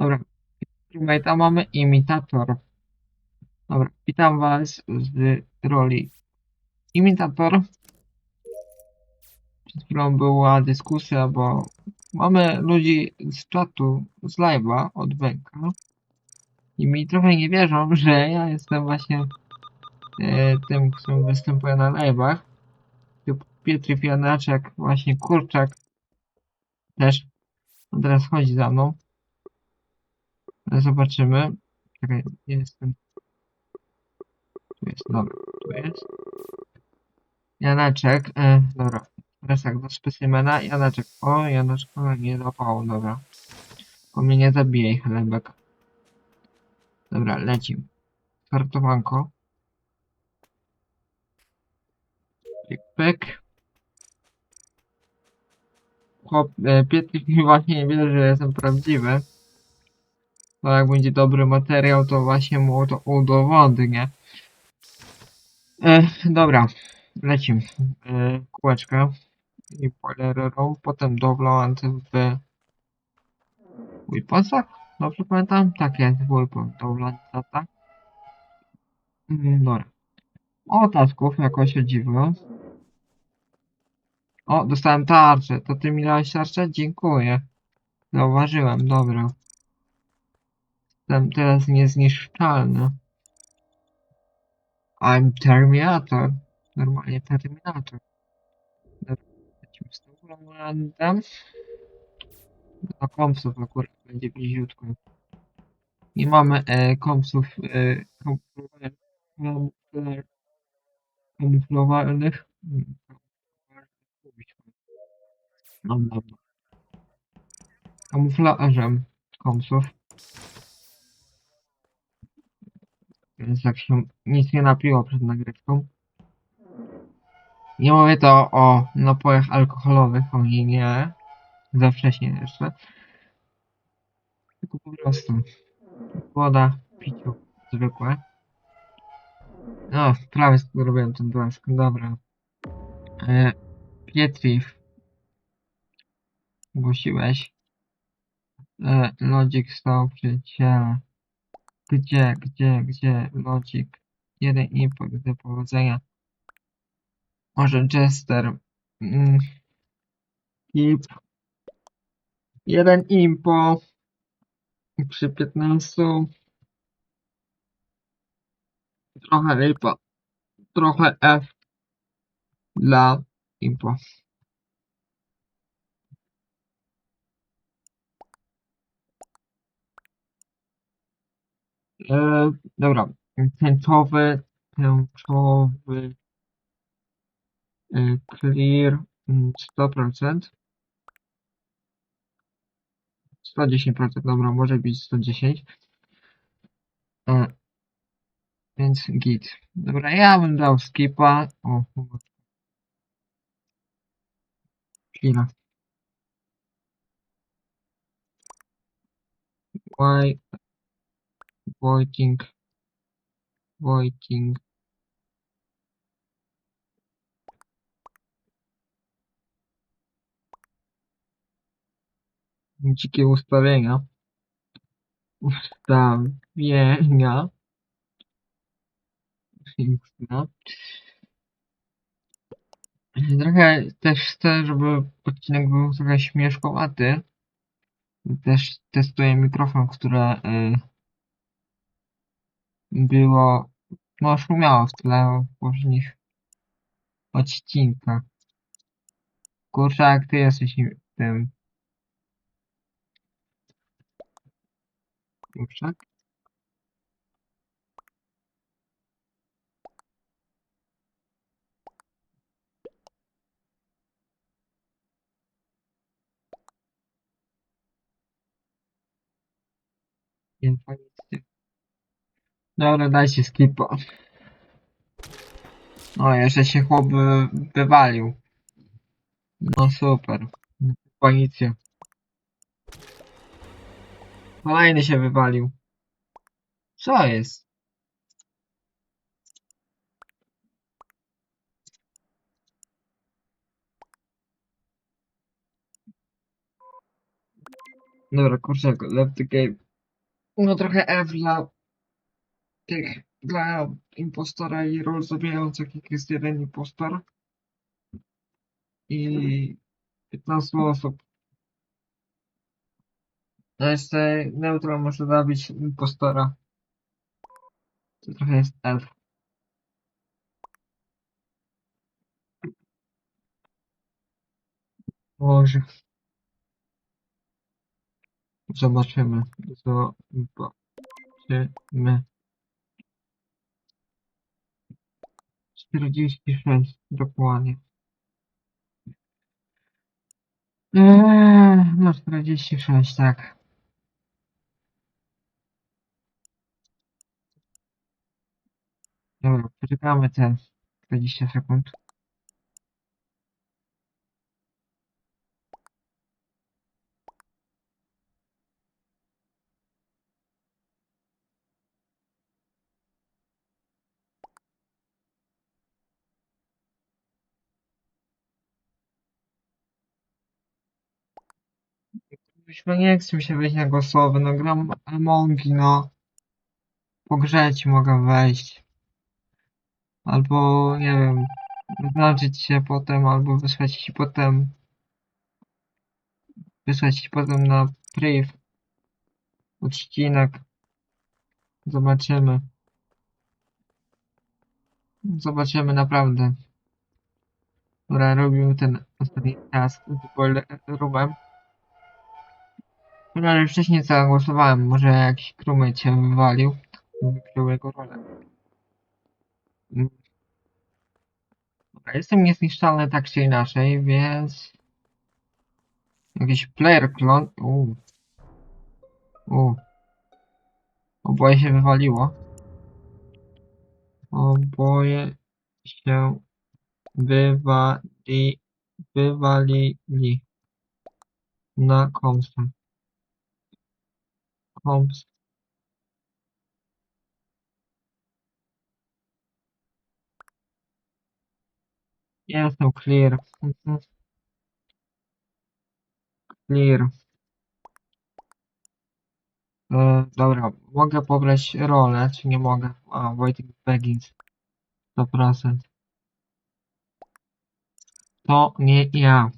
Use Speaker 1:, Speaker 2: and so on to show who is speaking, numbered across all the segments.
Speaker 1: Dobra. Crewmate'a mamy imitator. Dobra, witam was z roli imitator. Przed chwilą była dyskusja, bo mamy ludzi z czatu, z live'a od Węka. I mi trochę nie wierzą, że ja jestem właśnie e, tym, którym występuje na live'ach. Typ Pietry Fianaczek, właśnie Kurczak też. Teraz chodzi za mną. Zobaczymy. Czekaj, gdzie jest ten? Tu jest, dobra, tu jest. Janeczek, e, dobra. Teraz tak, do specymena. Janeczek, o, Janeczko nie zapało, dobra. Po mnie nie zabijaj, chlebek. Dobra, lecim. Kartowanko. Pyk, pyk. Chłop, e, Pietrik właśnie nie wierzy, że jestem prawdziwy. No jak będzie dobry materiał, to właśnie mu to udowodnię. E, dobra, lecimy. E, kółeczka i boilerą, potem dowlant w Weaponsach, dobrze pamiętam? Tak jest, Weapon, dowlant, tak? Mm, Dobra. O, tasków, jakoś się dziwne. O, dostałem tarczę. To ty mi dałeś tarczę? Dziękuję. Zauważyłem, dobra. Jestem teraz niezniszczalny. I'm Terminator. Normalnie Terminator. Lecimy z tym Rolandem. Do kompsów akurat będzie bliziutko. Nie mamy e, kompsów e. Hmm. No dobra. Kamuflażem kompsów. Więc jak się nic nie napiło przed nagrywką. Nie mówię to o napojach alkoholowych, o nie. Za wcześnie jeszcze. Tylko po prostu woda, piciu zwykłe. No, prawie zrobiłem ten blask, dobra. E, Pietrif. Głosiłeś. E, Logic stał przy ciele. Gdzie, gdzie, gdzie Logic? Jeden import do powodzenia. Może Chester. Mm. Keep. Jeden impo. Przy 15. Trochę lipa. Trochę F. Dla impo. E, dobra. Tęczowy, tęczowy. E, clear mm, 100%. 110%, dobra, może być 110. E, więc git. Dobra, ja bym dał skipa. O, chwila. Why waiting waiting dzikie ustawienia. Ustawienia. Trochę też chcę, żeby odcinek był trochę śmieszkowaty. Też testuję mikrofon, które y, było no szumiało w tle w poprzednich odcinkach kurczę jak ty jesteś tym kurczak. Dobra, dajcie skipa. O, jeszcze się chłop wy- wywalił. No super. Policja. Kolejny się wywalił. Co jest? Dobra, kurczak, left the game. no trochę F dla tych, dla impostora i ról zabijających, jak jest jeden impostor i 15 osób. No jeszcze neutral może zabić impostora. To trochę jest F. Może. Zobaczymy. Zobaczymy. 46, dokładnie. Eee, no 46, tak. Dobra, poczekamy te 20 sekund. Myśmy nie chce mi się wejść na głosowy, no gram Amongi, no. Po grze ci mogę wejść. Albo, nie wiem, zaznaczyć się potem, albo wysłać ci potem. Wysłać ci potem na priv. Odcinek. Zobaczymy. Zobaczymy naprawdę. Dobra, robimy ten ostatni task z boiler. No ale wcześniej zagłosowałem, może jakiś krumy cię wywalił. Wykrył jego rolę. Mm. Jestem niezniszczalny tak czy inaczej, więc... Jakiś player clone... Uuu. Oboje się wywaliło. Oboje się wywali... wywalili. Na komsa. Koms. Jestem clear. Mhm. Clear. E, dobra, mogę pobrać rolę, czy nie mogę? A, Wojtek Beggins. 100%. To nie ja.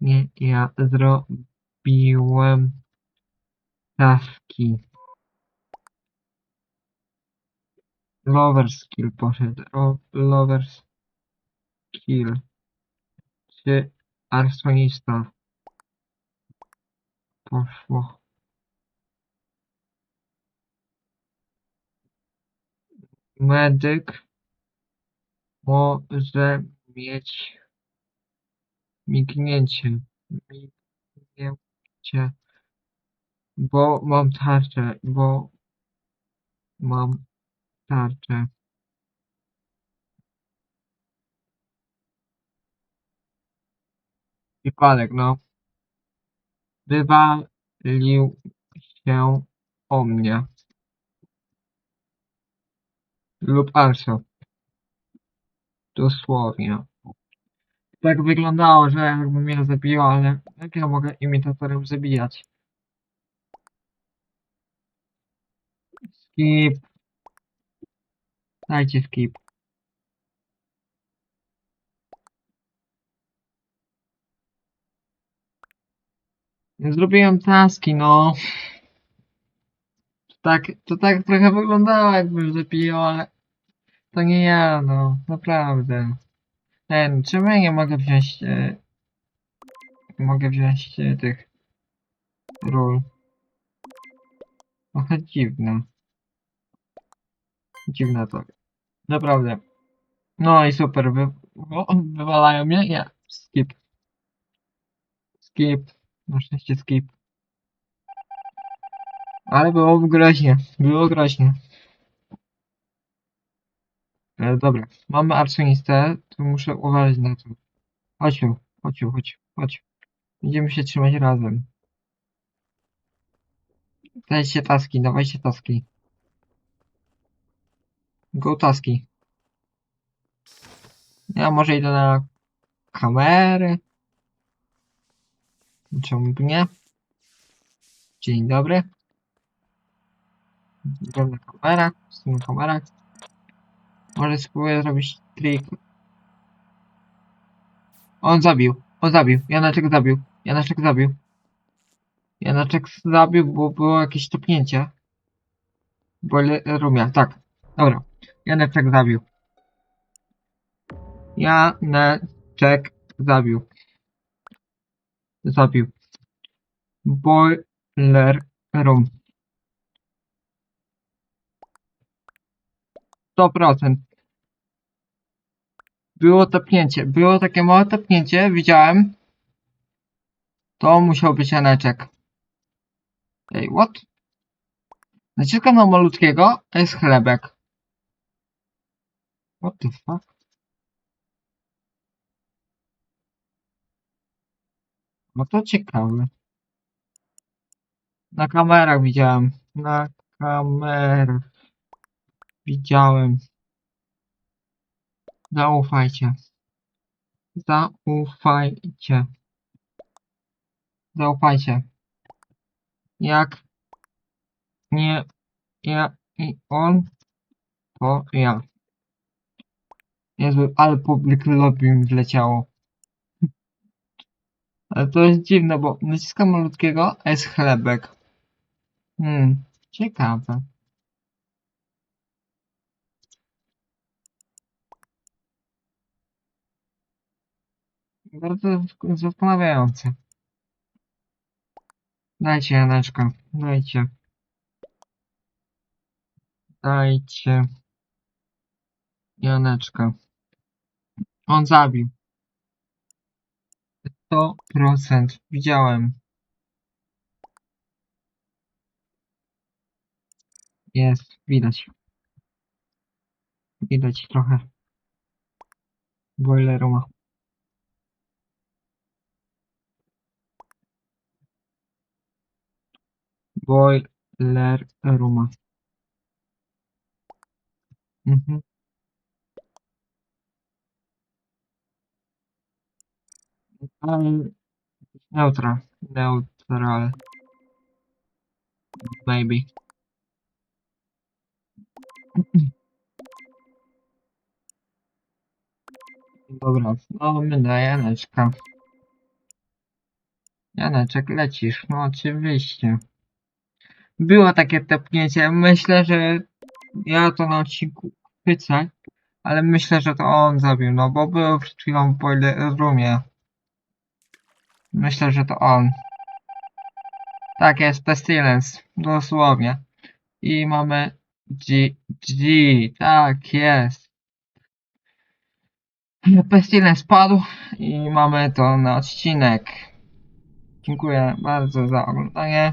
Speaker 1: Nie ja zrobiłem taski. Lover skill poszedł. Ro lover skill. Czy arsonista? Poszło. Medyk może mieć mignięcie. Mignięcie. Bo mam tarczę, bo mam tarczę. Wypadek, no. Wywalił się o mnie. Lub Arso. Dosłownie. Tak wyglądało, że jakby mnie zabiło, ale jak ja mogę imitatorem zabijać? Skip. Dajcie skip. Zrobiłem taski, no. To tak, to tak trochę wyglądało, jakbym zabijał, ale to nie ja, no. Naprawdę. Ten, czemu ja nie mogę wziąć... E, mogę wziąć e, tych ról? Trochę dziwne. Dziwne to. Naprawdę. No i super, wy, wywalają mnie? Ja. Skip. Skip. Na szczęście skip. Ale było groźnie. Było groźnie. E, dobra, mamy arsonistę, to muszę uważać na to. Chodź tu, chodź tu, chodź, chodź. Będziemy się trzymać razem. Dajcie taski, dawajcie taski. Go taski. Ja może idę na kamerę. Czemu nie? Dzień dobry. Gram na kamerach, na kamerach. Może spróbuję zrobić trik. On zabił, on zabił, Janeczek zabił, Janeczek zabił. Janeczek zabił, bo było jakieś topnięcie. Rumia, tak. Dobra, Janeczek zabił. Janeczek zabił. Zabił. Boiler room. 100%. Było topnięcie. Było takie małe topnięcie, widziałem. To musiał być Janeczek. Ej, what? Naciskam na malutkiego, a jest chlebek. What the fuck? No to ciekawe. Na kamerach widziałem. Na kamerach. Widziałem. Zaufajcie. Zaufajcie. Zaufajcie. Jak nie ja i on, to ja. Jezu, ale public lobby wleciało. Ale to jest dziwne, bo naciskam malutkiego, a jest chlebek. Hmm, ciekawe. Bardzo zastanawiające. Dajcie Janeczka, dajcie. Dajcie. Janeczka. On zabił. 100% widziałem. Jest, widać. Widać trochę. Boileru ma. Boiler rooma. Mhm. Neutral. Neutral. Maybe. Dobra, mamy na Janeczka. Janeczek, lecisz. No oczywiście. Było takie tepnięcie. Myślę, że ja to na odcinku chwycę, ale myślę, że to on zabił, no bo był przed chwilą w boiler. Myślę, że to on. Tak jest, Pestilence, dosłownie. I mamy G, G, tak jest. Pestilence spadł i mamy to na odcinek. Dziękuję bardzo za oglądanie.